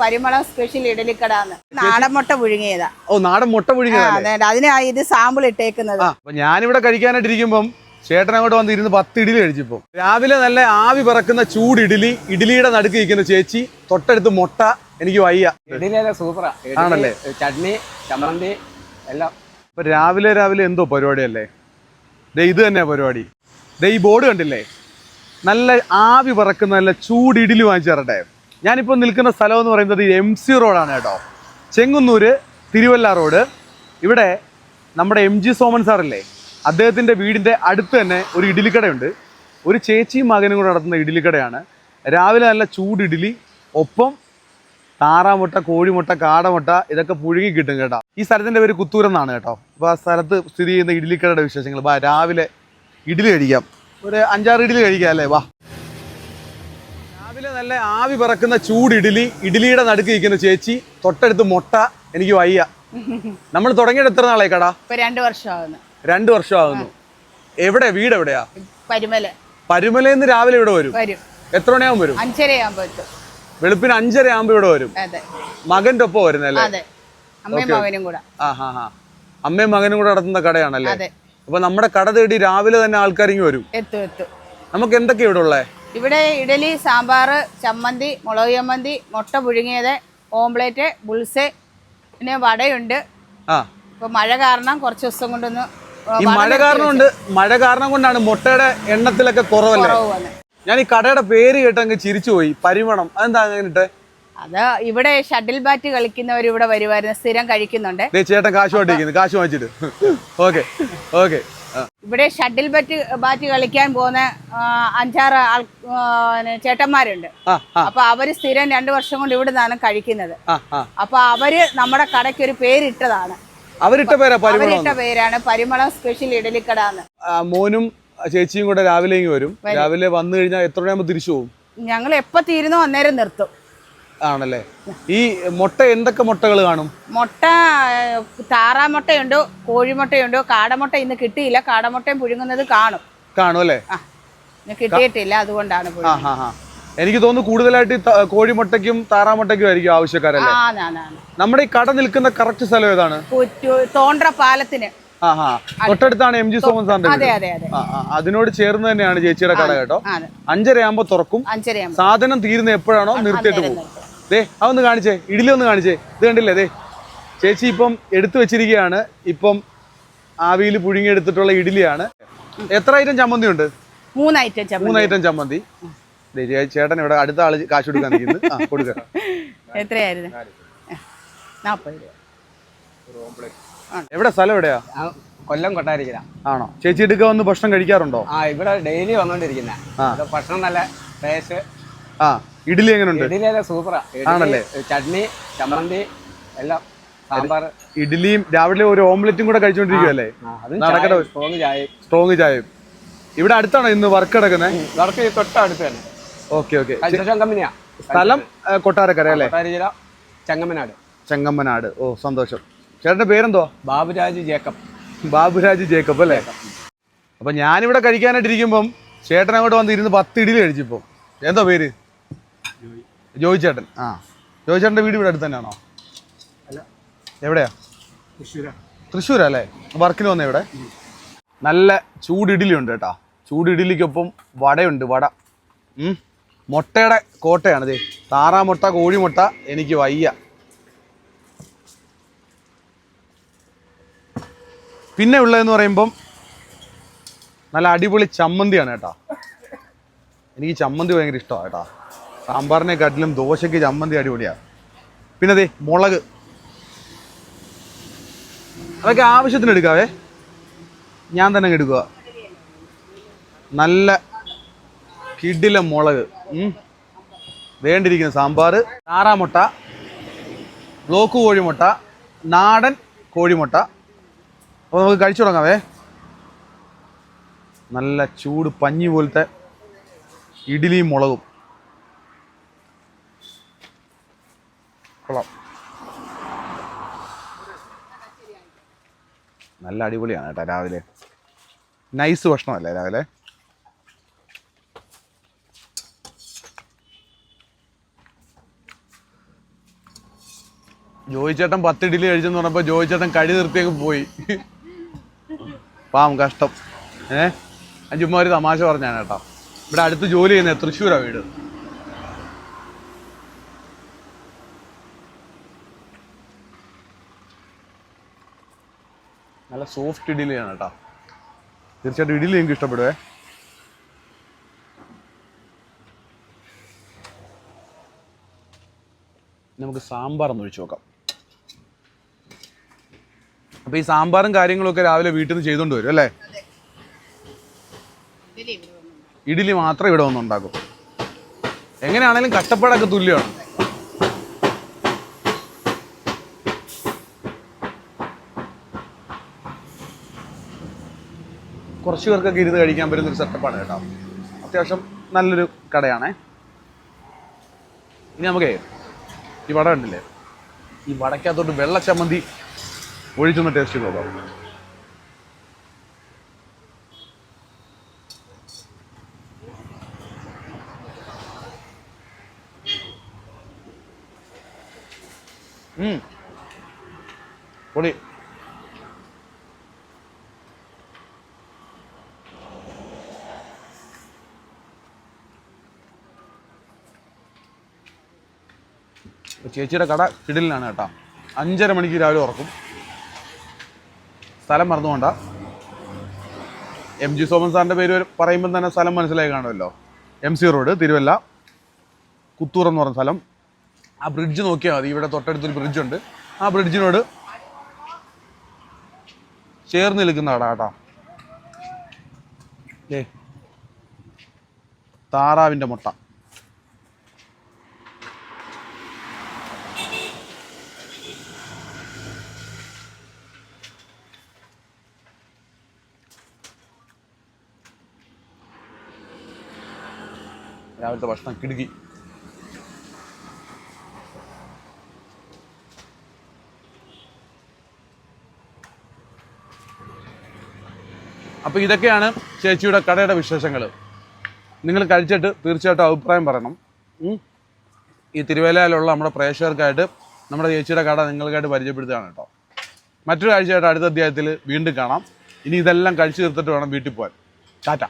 പരിമളം special ഇഡലിക്കടാന്ന്. നാടൻ മുട്ട പുഴുങ്ങിയതാ. ഓ നാടൻ മുട്ട പുഴുങ്ങിയതാ അതിനാ ഇത് സാമ്പിൾ ഇട്ടേക്കുന്നത്. ഞാനിവിടെ കഴിക്കാനായിട്ടിരിക്കുമ്പം ചേട്ടൻ അങ്ങോട്ട് വന്ന് ഇരുന്ന് പത്ത് ഇഡലി കഴിച്ചിപ്പോ. രാവിലെ നല്ല ആവി പറക്കുന്ന ചൂട് ഇഡലി ഇഡലിയുടെ നടുക്ക് ഇരിക്കുന്ന ചേച്ചി തൊട്ടടുത്ത് മുട്ട എനിക്ക് വയ്യ. ഇഡലി സൂപ്പറാ. ആണല്ലേ? ചട്നി ചമ്മന്തി എല്ലാം. ഇപ്പൊ രാവിലെ രാവിലെ എന്തോ പരിപാടിയല്ലേ? ദേ ഇത് തന്നെയാ പരിപാടി. ദേ ഈ ബോർഡ് കണ്ടില്ലേ? നല്ല ആവി പറക്കുന്ന നല്ല ചൂട് ഇഡലി വാങ്ങിച്ചു തരട്ടെ. ഞാനിപ്പോൾ നിൽക്കുന്ന സ്ഥലം എന്ന് പറയുന്നത് എം സി റോഡാണ് കേട്ടോ. ചെങ്ങന്നൂര് തിരുവല്ല റോഡ് ഇവിടെ നമ്മുടെ എം ജി സോമൻ സാറില്ലേ അദ്ദേഹത്തിന്റെ വീടിന്റെ അടുത്ത് തന്നെ ഒരു ഇഡലിക്കടയുണ്ട് ഒരു ചേച്ചിയും മകനും കൂടെ നടത്തുന്ന ഇഡലിക്കടയാണ് രാവിലെ നല്ല ചൂട് ഇഡ്ഡലി ഒപ്പം താറാമുട്ട കോഴിമുട്ട കാടമുട്ട ഇതൊക്കെ പുഴുകി കിട്ടും കേട്ടോ. ഈ സ്ഥലത്തിന്റെ പേര് കുത്തൂർ എന്നാണ് കേട്ടോ. അപ്പോൾ ആ സ്ഥലത്ത് സ്ഥിതി ചെയ്യുന്ന ഇഡ്ഡലിക്കടയുടെ വിശേഷങ്ങൾ. വാ രാവിലെ ഇഡ്ഡലി കഴിക്കാം. ഒരു അഞ്ചാറ് ഇഡ്ഡലി കഴിക്കാം അല്ലേ? വാ. രാവിലെ നല്ല ആവി പറക്കുന്ന ചൂട് ഇഡ്ഡലി ഇഡ്ഡലിയുടെ നടുക്ക് ഇരിക്കുന്ന ചേച്ചി തൊട്ടടുത്ത് മുട്ട എനിക്ക് വയ്യ. നമ്മൾ തുടങ്ങിയത് എത്ര നാളായി കട? വർഷം രണ്ടു വർഷമാകുന്നു രണ്ട് വർഷമാകുന്നു എവിടെ? വീട് എവിടെയാ? പരുമല. പരുമലയിൽ രാവിലെ ഇവിടെ വരും. എത്ര മണിയാകുമ്പോൾ വരും? അഞ്ചരയാകുമ്പോ എത്തും. വെളുപ്പിന് അഞ്ചര ആകുമ്പോ ഇവിടെ വരും. മകന്റെ ഒപ്പം വരുന്നല്ലേ? അമ്മയും മകനും കൂടെ. നടത്തുന്ന കടയാണല്ലേ? അപ്പൊ നമ്മുടെ കട തേടി രാവിലെ തന്നെ ആൾക്കാർ ഇങ്ങ് വരും നമുക്ക് എന്തൊക്കെയാ ഇവിടെ ഉള്ളേ? ഇവിടെ ഇഡലി സാമ്പാർ ചമ്മന്തി മുളക് ചമ്മന്തി മുട്ട പുഴുങ്ങിയത് ഓംപ്ലേറ്റ് ബുൾസ് പിന്നെ വടയുണ്ട്. ഇപ്പൊ മഴ കാരണം കുറച്ച് ദിവസം കൊണ്ടൊന്ന് ഈ മഴ കാരണം കൊണ്ട് മഴ കാരണം കൊണ്ടാണ് മുട്ടയുടെ എണ്ണത്തിലൊക്കെ കുറവല്ലേ? ഞാൻ ഈ കടയുടെ പേര് കേട്ടങ്ങ് ചിരിച്ചുപോയി. പരിമണം അതെന്താ അങ്ങനെ അത് ഇവിടെ ഷട്ടിൽ ബാറ്റ് കളിക്കുന്നവർ ഇവിടെ വരുമായിരുന്നു സ്ഥിരം കഴിക്കുന്നുണ്ട്. ചേട്ടൻ കാശ് വാങ്ങിക്കുന്നു കാശ് വാങ്ങിച്ചിട്ട്. Okay okay. ഇവിടെ ഷട്ടിൽ ബറ്റ് ബാറ്റ് കളിക്കാൻ പോകുന്ന അഞ്ചാറ് ആൾ ചേട്ടന്മാരുണ്ട്. അപ്പൊ അവർ സ്ഥിരം രണ്ടു വർഷം കൊണ്ട് ഇവിടെ നിന്നാണ് കഴിക്കുന്നത് അപ്പൊ അവർ നമ്മുടെ കടയ്ക്ക് ഒരു പേരിട്ടതാണ്. അവരിട്ട പേരാ? അവരിട്ട പേരാണ് പരിമളം സ്പെഷ്യൽ ഇഡലിക്കട എന്ന് മോനും ചേച്ചിയും കൂടെ രാവിലെ വരും. രാവിലെ വന്നു കഴിഞ്ഞാൽ എത്ര തിരിച്ചു പോകും ഞങ്ങൾ എപ്പോ തീരുന്നോ അന്നേരം നിർത്തും. ആണല്ലേ? ഈ മുട്ട എന്തൊക്കെ മുട്ടകൾ കാണും? മുട്ട താറാമുട്ടയുണ്ട് കോഴിമുട്ടയുണ്ട് കാടമുട്ട ഇന്ന് കിട്ടിയില്ല. കാടമുട്ടയും പുഴുങ്ങുന്നത് കാണും. കാണും അല്ലേ? കിട്ടിയിട്ടില്ല അതുകൊണ്ടാണ് എനിക്ക് തോന്നുന്നു കൂടുതലായിട്ട് കോഴിമുട്ടയ്ക്കും താറാമുട്ടയ്ക്കും ആയിരിക്കും ആവശ്യക്കാരല്ലേ? ആ ആണ്, ആണ്. നമ്മുടെ ഈ കട നിൽക്കുന്ന കറക്റ്റ് സ്ഥലം ഏതാണ്? തോണ്ട തോണ്ട്ര പാലത്തിന് തൊട്ടടുത്താണ് എം ജി സോമൻ സാറിന്റെ അതിനോട് ചേർന്ന് തന്നെയാണ് ചേച്ചിയുടെ കട കേട്ടോ. അഞ്ചരയാകുമ്പോ തുറക്കും. സാധനം തീരുന്ന എപ്പോഴാണോ നിർത്തിയിട്ട് പോകും. ദേ അതൊന്ന് കാണിച്ചേ ഇഡ്ഡലി ഒന്ന് കാണിച്ചേ. ഇത് കണ്ടില്ലേ ദേ. ചേച്ചി ഇപ്പം എടുത്തു വെച്ചിരിക്കുകയാണ്. ഇപ്പം ആവിയിൽ പുഴുങ്ങിയെടുത്തിട്ടുള്ള ഇഡ്ഡലിയാണ്. എത്ര ഐറ്റം ചമ്മന്തി ഉണ്ട്? മൂന്ന് ഐറ്റം ചമ്മന്തി. മൂന്ന് ഐറ്റം ചമ്മന്തി. ചേട്ടൻ ഇവിടെ അടുത്ത ആൾ കാശ് കൊടുക്കാൻ നിൽക്കുന്നു. ആ കൊടുക്ക. എത്രയായിരുന്നു? നാൽപ്പത് രൂപ. എവിടെ സ്ഥലം എവിടെയാ? കൊല്ലം കൊട്ടാരിക്കല ആണോ? ചേച്ചി എടുക്ക വന്ന് ഭക്ഷണം കഴിക്കാറുണ്ടോ? ആ ഇവിടെ ഡെയിലി വന്നോണ്ടിരിക്കുന്ന. ഭക്ഷണം നല്ല ടേസ്റ്റ് ആ. ഇഡ്ഡലി എങ്ങനെയുണ്ട് ഇഡ്ഡലി സൂപ്പറാ. ആണല്ലേ? ചട്നി ചമ്മന്തി എല്ലാം സാമ്പാർ. ഇഡ്ഡലിയും രാവിലെ ഒരു ഓംലെറ്റും കൂടെ കഴിച്ചോണ്ടിരിക്കുവല്ലേ? അതും നടക്കട്ടെ. സ്ട്രോങ് ചായ സ്ട്രോങ് ചായയും. ഇവിടെ അടുത്താണോ ഇന്ന് വർക്ക് എടുക്കുന്നത് വർക്ക് തൊട്ടടുത്ത് തന്നെ. ഓക്കെ ഓക്കെ കമ്പനിയാ സ്ഥലം കൊട്ടാരക്കര അല്ലേ? ചെങ്ങമ്മനാട് ചെങ്ങമ്മനാട് ഓ സന്തോഷം. ചേട്ടന്റെ പേരെന്തോ? ബാബുരാജ് ജേക്കബ്. ബാബുരാജ് ജേക്കബ് അല്ലേ? അപ്പൊ ഞാനിവിടെ കഴിക്കാനായിട്ടിരിക്കുമ്പം ചേട്ടൻ അങ്ങോട്ട് വന്ന് ഇരുന്ന് പത്ത് ഇഡലി കഴിച്ചിപ്പോ. എന്തോ പേര്? ജോയി ചേട്ടൻ ആ. ജോയി ചേട്ടന്റെ വീട് ഇവിടെ അടുത്ത് തന്നെയാണോ? എവിടെയാ? തൃശ്ശൂരാ. തൃശ്ശൂരാ അല്ലേ? വർക്കിന് വന്നേ ഇവിടെ? നല്ല ചൂട് ഇഡലി ഉണ്ട് കേട്ടാ. ചൂട് ഇഡലിക്കൊപ്പം വടയുണ്ട് വട. മുട്ടയുടെ കോട്ടയാണ് ദേ. താറാമുട്ട കോഴിമുട്ട എനിക്ക് വയ്യ. പിന്നെ ഉള്ളതെന്ന് പറയുമ്പം നല്ല അടിപൊളി ചമ്മന്തിയാണ് കേട്ടോ. എനിക്ക് ചമ്മന്തി ഭയങ്കര ഇഷ്ടമാണ് കേട്ടോ. സാമ്പാറിനെക്കാട്ടിലും ദോശയ്ക്ക് ചമ്മന്തി അടിപൊളിയാണ് പിന്നെ അതെ മുളക്. അതൊക്കെ ആവശ്യത്തിന് എടുക്കാവേ. ഞാൻ തന്നെ എടുക്കുക നല്ല കിഡിലെ മുളക്. വേണ്ടിയിരിക്കുന്ന സാമ്പാർ താറാമുട്ട ബ്ലോക്ക് കോഴിമുട്ട നാടൻ കോഴിമുട്ട. അപ്പോൾ നമുക്ക് കഴിച്ചു തുടങ്ങാവേ. നല്ല ചൂട് പഞ്ഞി പോലത്തെ ഇഡ്ഡലിയും മുളകും. കൊള്ളാം. നല്ല അടിപൊളിയാണ് കേട്ടോ രാവിലെ. നൈസ് ഭക്ഷണമല്ലേ രാവിലെ? ജോയി ചേട്ടൻ പത്ത് ഇഡ്ഡലി കഴിച്ചെന്ന് പറഞ്ഞപ്പോൾ ജോയി ചേട്ടൻ കടി നിർത്തിയൊക്കെ പോയി. പാം കഷ്ടം. ഏ? അഞ്ചുമാര് തമാശ പറഞ്ഞാണ് കേട്ടോ. ഇവിടെ അടുത്ത് ജോലി ചെയ്യുന്നത് തൃശ്ശൂരാണ് വീട്. നല്ല സോഫ്റ്റ് ഇഡ്ഡലിയാണ് കേട്ടോ. തീർച്ചയായിട്ടും ഇഡ്ഡലി എനിക്ക് ഇഷ്ടപ്പെടുവേ. നമുക്ക് സാമ്പാർ ഒന്ന് ഒഴിച്ചു നോക്കാം. അപ്പൊ ഈ സാമ്പാറും കാര്യങ്ങളൊക്കെ രാവിലെ വീട്ടിൽ നിന്ന് ചെയ്തുകൊണ്ട് വരും അല്ലേ? ഇഡ്ഡലി മാത്രം ഇവിടെ വന്ന് എങ്ങനെയാണെങ്കിലും കഷ്ടപ്പാടൊക്കെ തുല്യമാണ്. കുറച്ച് പേർക്കൊക്കെ ഇരുന്ന് കഴിക്കാൻ പറ്റുന്ന ഒരു സെറ്റപ്പാണ് കേട്ടോ. അത്യാവശ്യം നല്ലൊരു കടയാണേ. ഇനി നമുക്കേ ഈ വട കണ്ടില്ലേ? ഈ വടക്കകത്തോട്ട് വെള്ള ചമ്മന്തി ഒഴിച്ചൊന്ന് ടേസ്റ്റ് ചെയ്ത് നോക്കാം. ഉം. ചേച്ചിയുടെ കട കിടിലിനാണ് കേട്ടോ. അഞ്ചര മണിക്ക് രാവിലെ ഉറക്കും. സ്ഥലം മറന്നുകൊണ്ട എം ജി സോമൻ സാറിന്റെ പേര് പറയുമ്പോൾ തന്നെ സ്ഥലം മനസ്സിലായി കാണുമല്ലോ. M C road Thiruvalla. Kuthoor എന്ന് പറഞ്ഞ സ്ഥലം. ആ ബ്രിഡ്ജ് നോക്കിയാൽ മതി. ഇവിടെ തൊട്ടടുത്തൊരു ബ്രിഡ്ജുണ്ട് ആ ബ്രിഡ്ജിനോട് ചേർന്ന് നിൽക്കുന്ന കട കേട്ടോ. താറാവിന്റെ മുട്ട. രാവിലത്തെ ഭക്ഷണം കിടുകി. അപ്പോൾ ഇതൊക്കെയാണ് ചേച്ചിയുടെ കടയുടെ വിശേഷങ്ങൾ നിങ്ങൾ കഴിച്ചിട്ട് തീർച്ചയായിട്ടും അഭിപ്രായം പറയണം. ഈ തിരുവേലയിലുള്ള നമ്മുടെ പ്രേക്ഷകർക്കായിട്ട് നമ്മുടെ ചേച്ചിയുടെ കട നിങ്ങൾക്കായിട്ട് പരിചയപ്പെടുത്തുകയാണ് കേട്ടോ. മറ്റൊരു കാഴ്ചയായിട്ട് അടുത്ത അധ്യായത്തിൽ വീണ്ടും കാണാം. ഇനി ഇതെല്ലാം കഴിച്ചു തീർത്തിട്ട് വേണം വീട്ടിൽ പോകാൻ. ടാറ്റ.